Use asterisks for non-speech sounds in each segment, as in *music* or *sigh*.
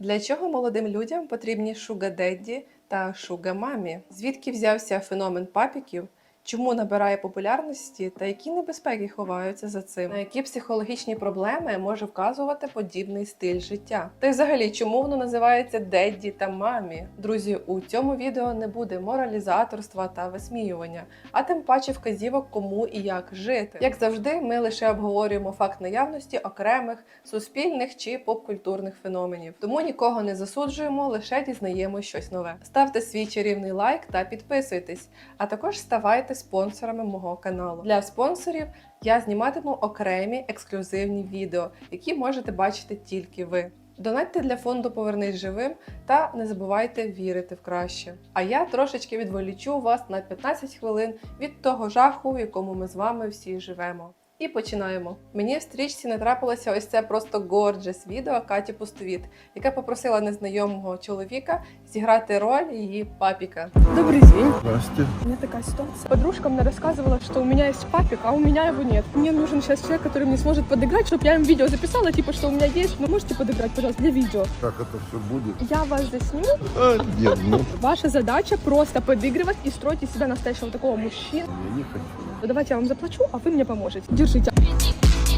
Для чого молодим людям потрібні шуга-деді та шуга-мамі? Звідки взявся феномен папіків? Чому набирає популярності та які небезпеки ховаються за цим? На які психологічні проблеми може вказувати подібний стиль життя? Та й взагалі, чому воно називається дедді та мамі? Друзі, у цьому відео не буде моралізаторства та висміювання, а тим паче вказівок, кому і як жити. Як завжди, ми лише обговорюємо факт наявності окремих суспільних чи попкультурних феноменів. Тому нікого не засуджуємо, лише дізнаємо щось нове. Ставте свій чарівний лайк та підписуйтесь, а також ставайте спонсорами мого каналу. Для спонсорів я зніматиму окремі ексклюзивні відео, які можете бачити тільки ви. Донатьте для фонду Повернись живим та не забувайте вірити в краще. А я трошечки відволічу вас на 15 хвилин від того жаху, в якому ми з вами всі живемо. І починаємо. Мені в стрічці натрапилося ось це просто горджес відео Каті Пустовіт, яка попросила незнайомого чоловіка зіграти роль її папіка. Добрый день. Здрасте. У меня такая ситуация. Подружка мне рассказывала, что у меня есть папик, а у меня его нет. Мне нужен сейчас человек, который мне сможет подыграть, чтобы я им видео записала, типа, что у меня есть. Вы можете подыграть, пожалуйста, для видео? Как это все будет? Я вас засниму. А, нет, ну, Ваша задача просто подыгрывать и строить из себя настоящего такого мужчину. я не хочу. Ну, Давайте я вам заплачу, а вы мне поможете. Держите.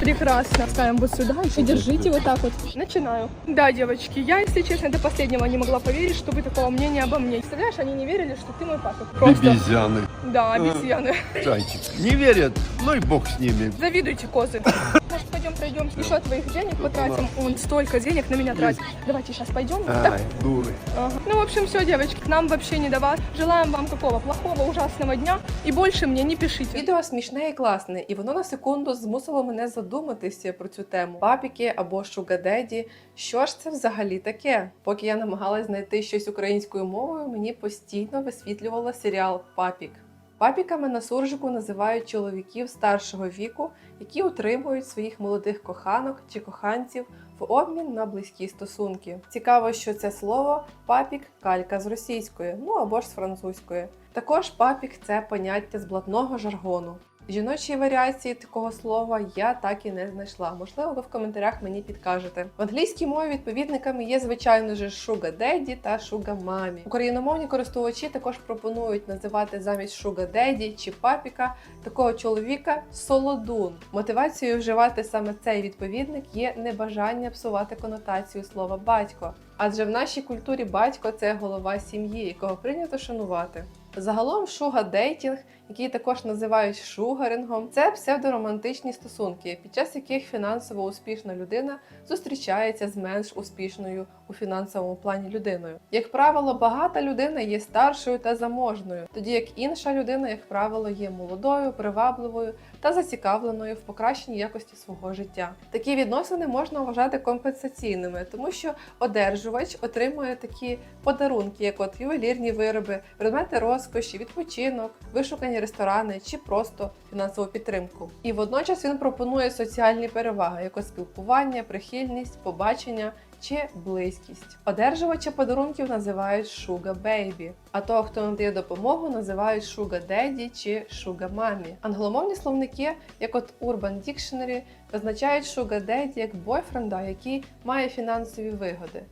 Прекрасно. Ставим вот сюда, еще держите вот так вот. Начинаю. Да, девочки, я, если честно, до последнего не могла поверить, что вы такого мнения обо мне. Представляешь, они не верили, что ты мой папа. Просто. Бебезяны, Да, обезьяны. зайчик. Не верят, ну и бог с ними. Завидуйте, козы. *laughs* Пойдем пройдем, еще твоих денег потратим. Он столько денег на меня тратит. Давайте сейчас пойдем. Так, Ай, дуры. ага. Ну, в общем, все, девочки, нам вообще не до вас. Желаем вам какого плохого, ужасного дня. И больше мне не пишите. Відео смішне і класне, і воно на секунду змусило мене задуматися про цю тему. Папіки або шугадеді. Що ж це взагалі таке? Поки я намагалась знайти щось українською мовою, мені постійно висвітлювало серіал Папік. Папіками на суржику називають чоловіків старшого віку, які утримують своїх молодих коханок чи коханців в обмін на близькі стосунки. Цікаво, що це слово папік калька з російської, ну або ж з французької. Також папік це поняття з блатного жаргону. Жіночої варіації такого слова я так і не знайшла. Можливо, ви в коментарях мені підкажете. В англійській мові відповідниками є, звичайно ж, Sugar Daddy та Mommy. Україномовні користувачі також пропонують називати замість Daddy чи папіка такого чоловіка солодун. Мотивацією вживати саме цей відповідник є небажання псувати конотацію слова батько. Адже в нашій культурі батько це голова сім'ї, якого прийнято шанувати. Загалом шуга-дейтінг, який також називають шугарингом, це псевдоромантичні стосунки, під час яких фінансово успішна людина зустрічається з менш успішною у фінансовому плані людиною. Як правило, багата людина є старшою та заможною, тоді як інша людина, як правило, є молодою, привабливою та зацікавленою в покращенні якості свого життя. Такі відносини можна вважати компенсаційними, тому що одержувач отримує такі подарунки, як от ювелірні вироби, предмети розкоші, відпочинок, вишукані ресторани чи просто фінансову підтримку. І водночас він пропонує соціальні переваги, як спілкування, прихильність, побачення. Чи близькість. Одержувача подарунків називають Sugar Baby, а того, хто надає допомогу, називають Daddy чи Mommy. Англомовні словники, як от Urban Dictionary, визначають Daddy як бойфренда, який має фінансові вигоди.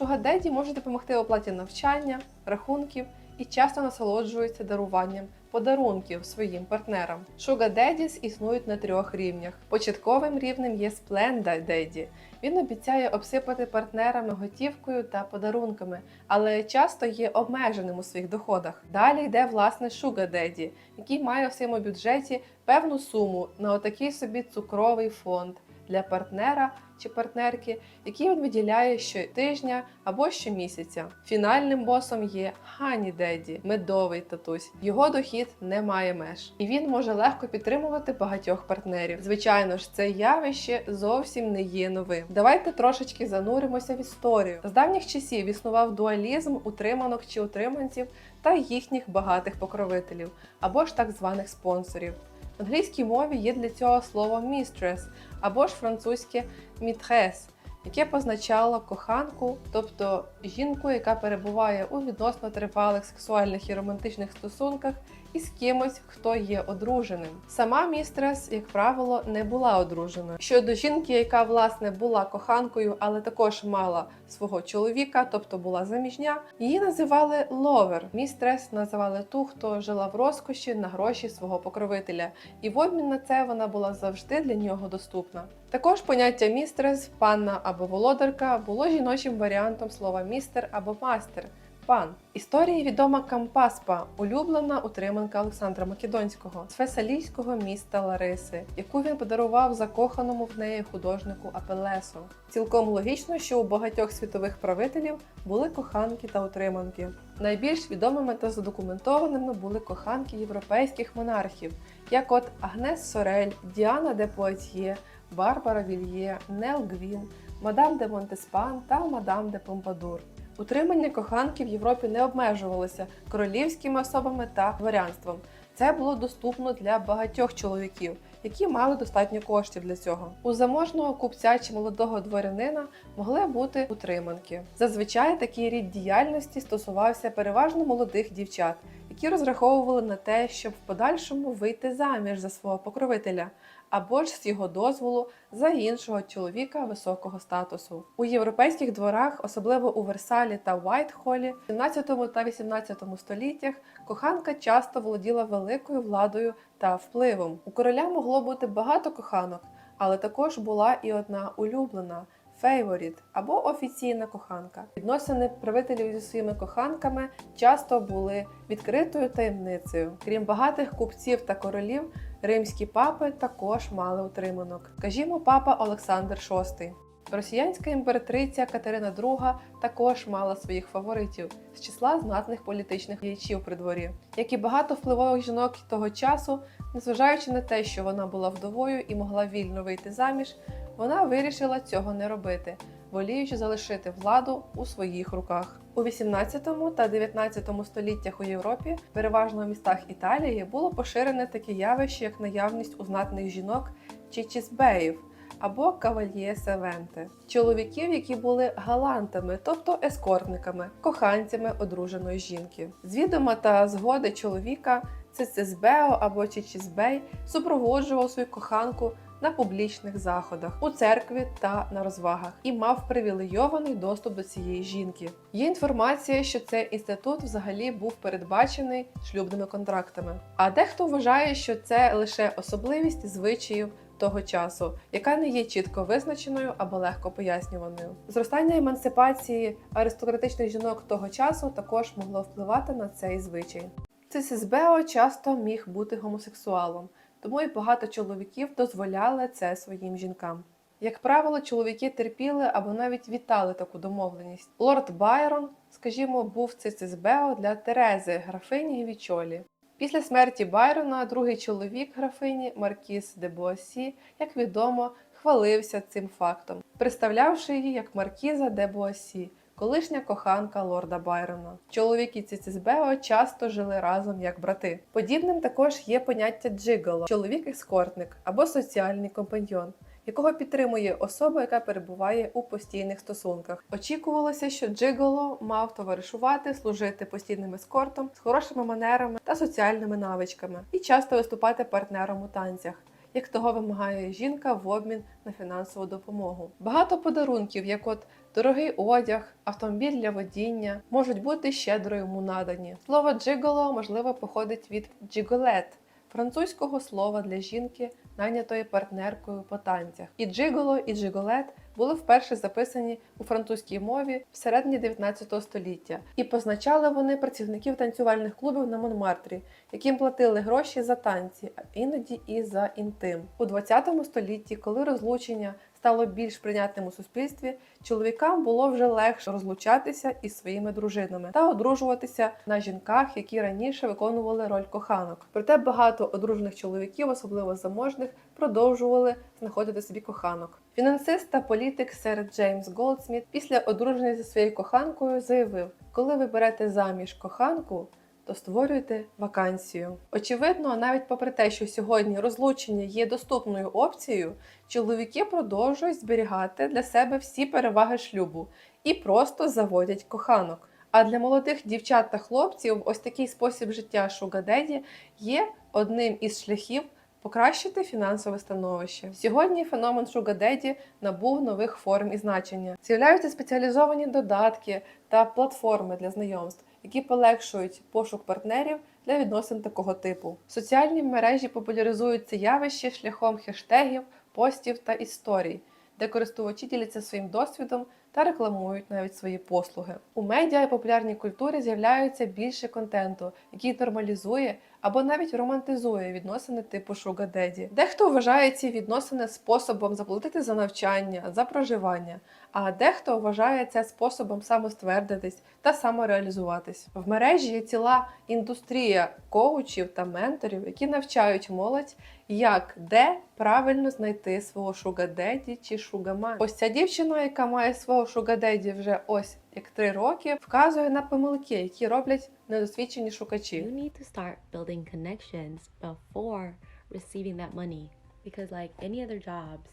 Daddy може допомогти оплаті навчання, рахунків і часто насолоджується даруванням подарунків своїм партнерам. Sugar Daddies існують на трьох рівнях. Початковим рівнем є Splenda Daddy. Він обіцяє обсипати партнерами готівкою та подарунками, але часто є обмеженим у своїх доходах. Далі йде власне Sugar Daddy, який має в своєму бюджеті певну суму на отакий собі цукровий фонд для партнера чи партнерки, який він виділяє щотижня або щомісяця. Фінальним босом є Honey Daddy, медовий татусь. Його дохід не має меж, і він може легко підтримувати багатьох партнерів. Звичайно ж, це явище зовсім не є новим. Давайте трошечки зануримося в історію. З давніх часів існував дуалізм утриманок чи утриманців та їхніх багатих покровителів або ж так званих спонсорів. Англійській мові є для цього слово mistress або ж французьке mistress, яке позначало коханку, тобто жінку, яка перебуває у відносно тривалих сексуальних і романтичних стосунках із кимось, хто є одруженим. Сама містрес, як правило, не була одруженою. Щодо жінки, яка власне була коханкою, але також мала свого чоловіка, тобто була заміжня, її називали ловер. Містрес називали ту, хто жила в розкоші на гроші свого покровителя, і в обмін на це вона була завжди для нього доступна. Також поняття містрес, панна або володарка було жіночим варіантом слова містер або мастер. Пан історії відома Кампаспа, улюблена утриманка Олександра Македонського з фесалійського міста Лариси, яку він подарував закоханому в неї художнику Апелесу. Цілком логічно, що у багатьох світових правителів були коханки та утриманки. Найбільш відомими та задокументованими були коханки європейських монархів, як от Агнес Сорель, Діана де Пуатьє, Барбара Вільє, Нел Гвін, Мадам де Монтеспан та Мадам де Помпадур. Утримання коханки в Європі не обмежувалося королівськими особами та дворянством. Це було доступно для багатьох чоловіків, які мали достатньо коштів для цього. У заможного купця чи молодого дворянина могли бути утриманки. Зазвичай такий рід діяльності стосувався переважно молодих дівчат, які розраховували на те, щоб в подальшому вийти заміж за свого покровителя або ж з його дозволу за іншого чоловіка високого статусу. У європейських дворах, особливо у Версалі та Уайтхолі, в 17 та 18 століттях коханка часто володіла великою владою та впливом. У короля могло бути багато коханок, але також була і одна улюблена. Фейворіт або офіційна коханка. Відносини правителів зі своїми коханками часто були відкритою таємницею. Крім багатих купців та королів, римські папи також мали утриманок. Скажімо, папа Олександр VI. Росіянська імператриця Катерина II також мала своїх фаворитів з числа знатних політичних діячів при дворі, як і багато впливових жінок того часу, незважаючи на те, що вона була вдовою і могла вільно вийти заміж, вона вирішила цього не робити, воліючи залишити владу у своїх руках. У 18 та 19 століттях у Європі, переважно в містах Італії, було поширене таке явище, як наявність у знатних жінок чичізбеїв або кавальє севенти, чоловіків, які були галантами, тобто ескортниками, коханцями одруженої жінки. З відома та згоди чоловіка Цицизбео або Чичізбей супроводжував свою коханку на публічних заходах, у церкві та на розвагах і мав привілейований доступ до цієї жінки. Є інформація, що цей інститут взагалі був передбачений шлюбними контрактами. А дехто вважає, що це лише особливість звичаїв. Того часу, яка не є чітко визначеною або легко пояснюваною, зростання емансипації аристократичних жінок того часу також могло впливати на цей звичай. Цисізбео часто міг бути гомосексуалом, тому і багато чоловіків дозволяли це своїм жінкам. Як правило, чоловіки терпіли або навіть вітали таку домовленість. Лорд Байрон, скажімо, був цицизбео для Терези, графині Гвічолі. Після смерті Байрона другий чоловік графині Маркіс де Буасі, як відомо, хвалився цим фактом, представлявши її як Маркіза де Буасі, колишня коханка лорда Байрона. Чоловіки Цицизбео часто жили разом як брати. Подібним також є поняття джиголо – чоловік-ескортник або соціальний компаньйон. Якого підтримує особа, яка перебуває у постійних стосунках. Очікувалося, що Джиголо мав товаришувати, служити постійним ескортом з хорошими манерами та соціальними навичками і часто виступати партнером у танцях, як того вимагає жінка в обмін на фінансову допомогу. Багато подарунків, як от дорогий одяг, автомобіль для водіння, можуть бути щедро йому надані. Слово джиголо можливо походить від джиголет. Французького слова для жінки, найнятої партнеркою по танцях. І джиголо, і джиголет були вперше записані у французькій мові в середині 19 століття, і позначали вони працівників танцювальних клубів на Монмартрі, яким платили гроші за танці, а іноді і за інтим. У 20 столітті, коли розлучення стало більш прийнятним у суспільстві, чоловікам було вже легше розлучатися із своїми дружинами та одружуватися на жінках, які раніше виконували роль коханок. Проте багато одружених чоловіків, особливо заможних, продовжували знаходити собі коханок. Фінансист та політик сер Джеймс Голдсміт після одруження зі своєю коханкою заявив: коли ви берете заміж коханку. То створюйте вакансію. Очевидно, навіть попри те, що сьогодні розлучення є доступною опцією, чоловіки продовжують зберігати для себе всі переваги шлюбу і просто заводять коханок. А для молодих дівчат та хлопців ось такий спосіб життя Daddy є одним із шляхів покращити фінансове становище. Сьогодні феномен Daddy набув нових форм і значення. З'являються спеціалізовані додатки та платформи для знайомств, які полегшують пошук партнерів для відносин такого типу. Соціальні мережі популяризують це явище шляхом хештегів, постів та історій, де користувачі діляться своїм досвідом та рекламують навіть свої послуги. У медіа і популярній культурі з'являється більше контенту, який нормалізує або навіть романтизує відносини типу Daddy. Дехто вважає ці відносини способом заплатити за навчання, за проживання, а дехто вважає це способом самоствердитись та самореалізуватись. В мережі є ціла індустрія коучів та менторів, які навчають молодь, як де правильно знайти свого Daddy чи Mommy. Ось ця дівчина, яка має свого Daddy вже ось як три роки, вказує на помилки, які роблять недосвідчені шукачі. You need to start building connections before receiving that money. Because, like any other jobs,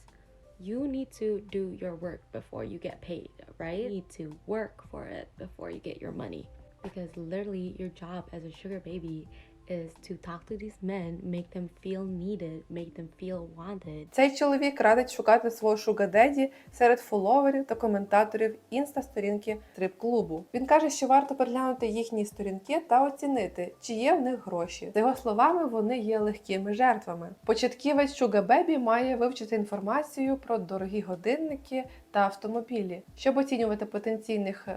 you need to do your work before you get paid, right? You need to work for it before you get your money. Because literally, your job as a sugar baby is to talk to these men, make them feel needed, make them feel wanted. Цей чоловік радить шукати свого Daddy серед фоловерів та коментаторів інста-сторінки трип-клубу. Він каже, що варто переглянути їхні сторінки та оцінити, чи є в них гроші. За його словами, вони є легкими жертвами. Початківець Baby має вивчити інформацію про дорогі годинники та автомобілі, щоб оцінювати потенційних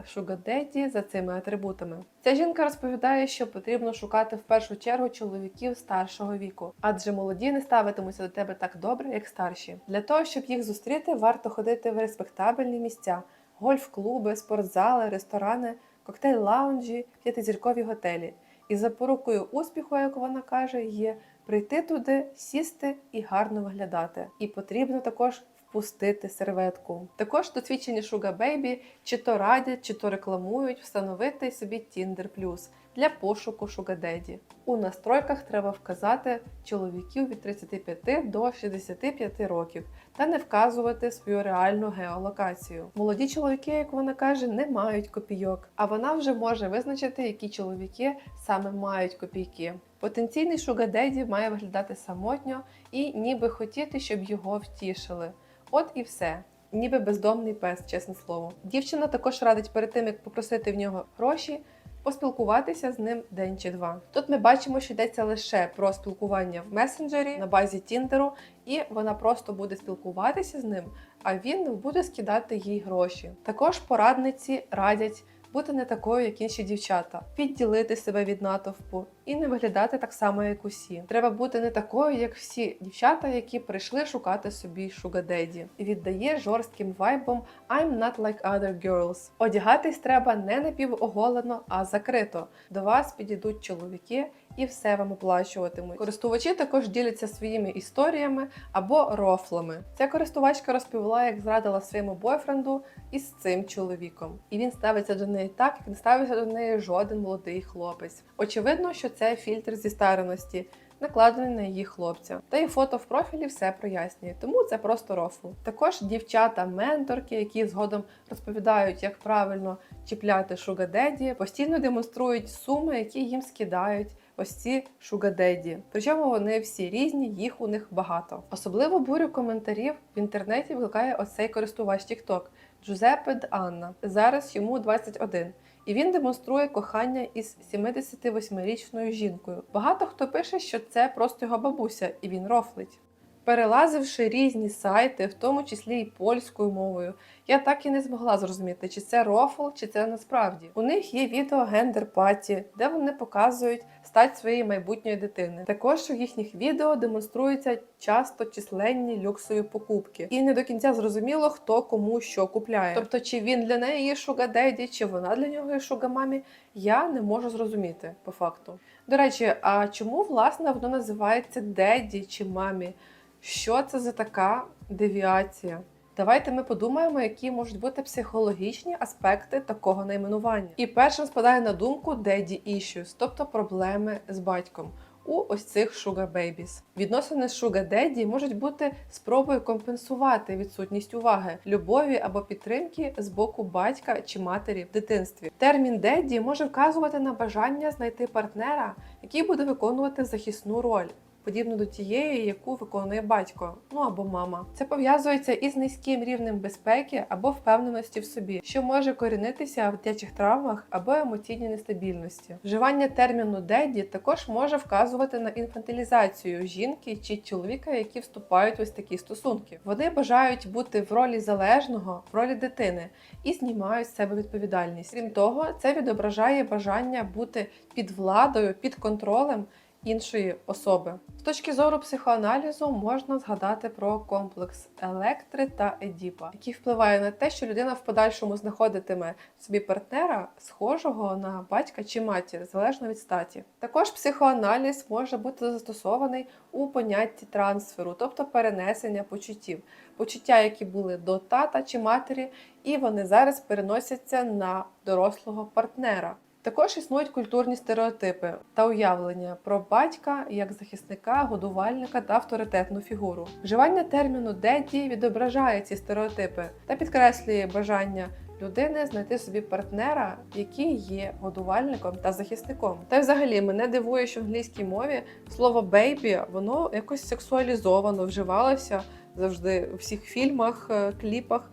Daddy за цими атрибутами. Ця жінка розповідає, що потрібно шукати в першу чергу чоловіків старшого віку, адже молоді не ставитимуться до тебе так добре, як старші. Для того, щоб їх зустріти, варто ходити в респектабельні місця: гольф-клуби, спортзали, ресторани, коктейль-лаунжі, п'ятизіркові готелі. І запорукою успіху, як вона каже, є прийти туди, сісти і гарно виглядати. І потрібно також впустити серветку. Також досвідчені Sugar Baby чи то радять, чи то рекламують встановити собі Tinder Plus для пошуку Daddy. У настройках треба вказати чоловіків від 35 до 65 років та не вказувати свою реальну геолокацію. Молоді чоловіки, як вона каже, не мають копійок, а вона вже може визначити, які чоловіки саме мають копійки. Потенційний Daddy має виглядати самотньо і ніби хотіти, щоб його втішили. От і все. Ніби бездомний пес, чесне слово. Дівчина також радить перед тим, як попросити в нього гроші, поспілкуватися з ним день чи два. Тут ми бачимо, що йдеться лише про спілкування в месенджері на базі Тіндеру, і вона просто буде спілкуватися з ним, а він буде скидати їй гроші. Також порадниці радять бути не такою, як інші дівчата, відділити себе від натовпу і не виглядати так само, як усі. Треба бути не такою, як всі дівчата, які прийшли шукати собі Sugar Daddy. І віддає жорстким вайбом I'm not like other girls. Одягатись треба не напівоголено, а закрито. До вас підійдуть чоловіки і все вам оплачуватимуть. Користувачі також діляться своїми історіями або рофлами. Ця користувачка розповіла, як зрадила своєму бойфренду із цим чоловіком, і він ставиться до неї так, як не ставиться до неї жоден молодий хлопець. Очевидно, що це фільтр зі старості. Накладений на її хлопця, та й фото в профілі все прояснює, тому це просто рофл. Також дівчата-менторки, які згодом розповідають, як правильно чіпляти Daddy, постійно демонструють суми, які їм скидають ось ці Daddy. Причому вони всі різні, їх у них багато. Особливо бурю коментарів в інтернеті викликає ось цей користувач TikTok Джузеппе Д. Анна. Зараз йому 21. І він демонструє кохання із 78-річною жінкою. Багато хто пише, що це просто його бабуся, і він рофлить. Перелазивши різні сайти, в тому числі і польською мовою, я так і не змогла зрозуміти, чи це рофл, чи це насправді. У них є відео гендер паті, де вони показують стать своєї майбутньої дитини. Також у їхніх відео демонструються часто численні люксові покупки, і не до кінця зрозуміло, хто кому що купляє. Тобто, чи він для неї є Daddy, чи вона для нього є Mommy, я не можу зрозуміти по факту. До речі, а чому власне воно називається Деді чи мамі? Що це за така девіація? Давайте ми подумаємо, які можуть бути психологічні аспекти такого найменування. І першим спадає на думку daddy issues, тобто проблеми з батьком. у ось цих sugar babies. Відносини з sugar daddy можуть бути спробою компенсувати відсутність уваги, любові або підтримки з боку батька чи матері в дитинстві. Термін daddy може вказувати на бажання знайти партнера, який буде виконувати захисну роль. Подібно до тієї, яку виконує батько, ну або мама. Це пов'язується із низьким рівнем безпеки або впевненості в собі, що може корінитися в дитячих травмах або емоційній нестабільності. Вживання терміну деді також може вказувати на інфантилізацію жінки чи чоловіка, які вступають в ось такі стосунки. Вони бажають бути в ролі залежного, в ролі дитини і знімають з себе відповідальність. Крім того, це відображає бажання бути під владою, під контролем іншої особи. З точки зору психоаналізу можна згадати про комплекс електри та Едіпа, який впливає на те, що людина в подальшому знаходитиме собі партнера, схожого на батька чи матір, залежно від статі. Також психоаналіз може бути застосований у понятті трансферу, тобто перенесення почуттів, почуття, які були до тата чи матері, і вони зараз переносяться на дорослого партнера. Також існують культурні стереотипи та уявлення про батька як захисника, годувальника та авторитетну фігуру. Вживання терміну деді відображає ці стереотипи та підкреслює бажання людини знайти собі партнера, який є годувальником та захисником. Та й взагалі мене дивує, що в англійській мові слово бейбі воно якось сексуалізовано вживалося завжди у всіх фільмах, е, кліпах.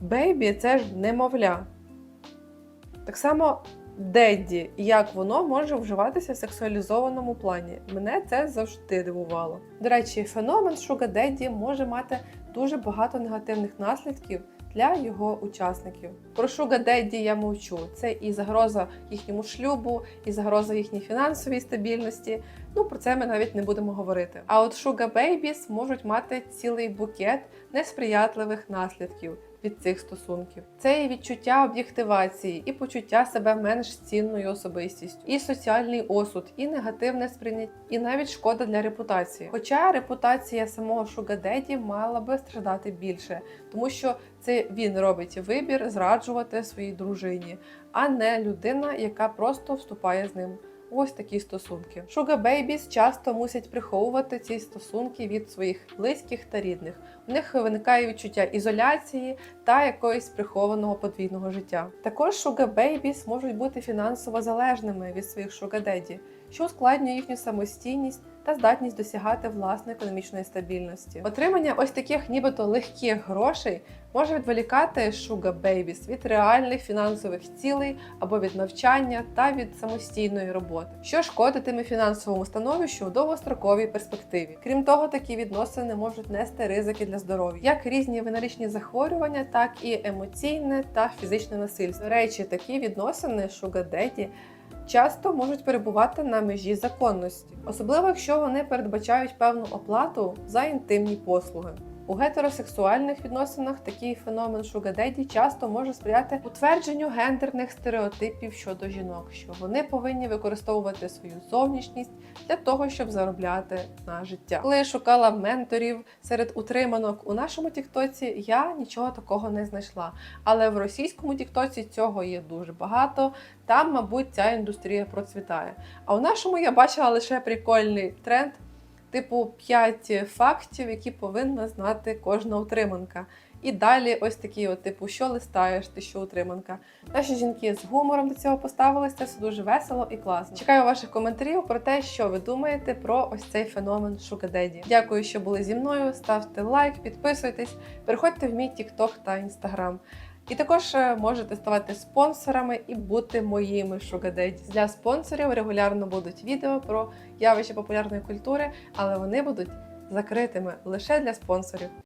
Бейбі це ж немовля. Так само Дедді, як воно може вживатися в сексуалізованому плані. Мене це завжди дивувало. До речі, феномен Шуга Дедді може мати дуже багато негативних наслідків для його учасників. Про Шуга Дедді я мовчу. Це і загроза їхньому шлюбу, і загроза їхній фінансовій стабільності. Ну про це ми навіть не будемо говорити. А от Шуга Бейбіс можуть мати цілий букет несприятливих наслідків від цих стосунків. Це і відчуття об'єктивації, і почуття себе менш цінною особистістю, і соціальний осуд, і негативне сприйняття, і навіть шкода для репутації. Хоча репутація самого Шугадеді мала би страждати більше, тому що це він робить вибір зраджувати своїй дружині, а не людина, яка просто вступає з ним. Ось такі стосунки. Babies часто мусять приховувати ці стосунки від своїх близьких та рідних. У них виникає відчуття ізоляції та якоїсь прихованого подвійного життя. Також Babies можуть бути фінансово залежними від своїх шугадеді, що ускладнює їхню самостійність та здатність досягати власної економічної стабільності. Отримання ось таких нібито легких грошей може відволікати Sugar Babies від реальних фінансових цілей або від навчання та від самостійної роботи, що шкодитиме фінансовому становищу у довгостроковій перспективі. Крім того, такі відносини можуть нести ризики для здоров'я, як різні венеричні захворювання, так і емоційне та фізичне насильство. До речі, такі відносини Sugar Daddy часто можуть перебувати на межі законності, особливо якщо вони передбачають певну оплату за інтимні послуги. У гетеросексуальних відносинах такий феномен Daddy часто може сприяти утвердженню гендерних стереотипів щодо жінок, що вони повинні використовувати свою зовнішність для того, щоб заробляти на життя. Коли я шукала менторів серед утриманок у нашому Тіктоці, я нічого такого не знайшла. Але в російському Тіктоці цього є дуже багато. Там, мабуть, ця індустрія процвітає. А у нашому я бачила лише прикольний тренд. Типу 5 фактів, які повинна знати кожна утриманка. І далі ось такі, от, типу, що листаєш, ти що утриманка. Наші жінки з гумором до цього поставилися, все дуже весело і класно. Чекаю ваших коментарів про те, що ви думаєте про ось цей феномен Daddy. Дякую, що були зі мною. Ставте лайк, підписуйтесь, переходьте в мій TikTok та Instagram. І також е, можете ставати спонсорами і бути моїми Sugar Для спонсорів регулярно будуть відео про явища популярної культури, але вони будуть закритими лише для спонсорів.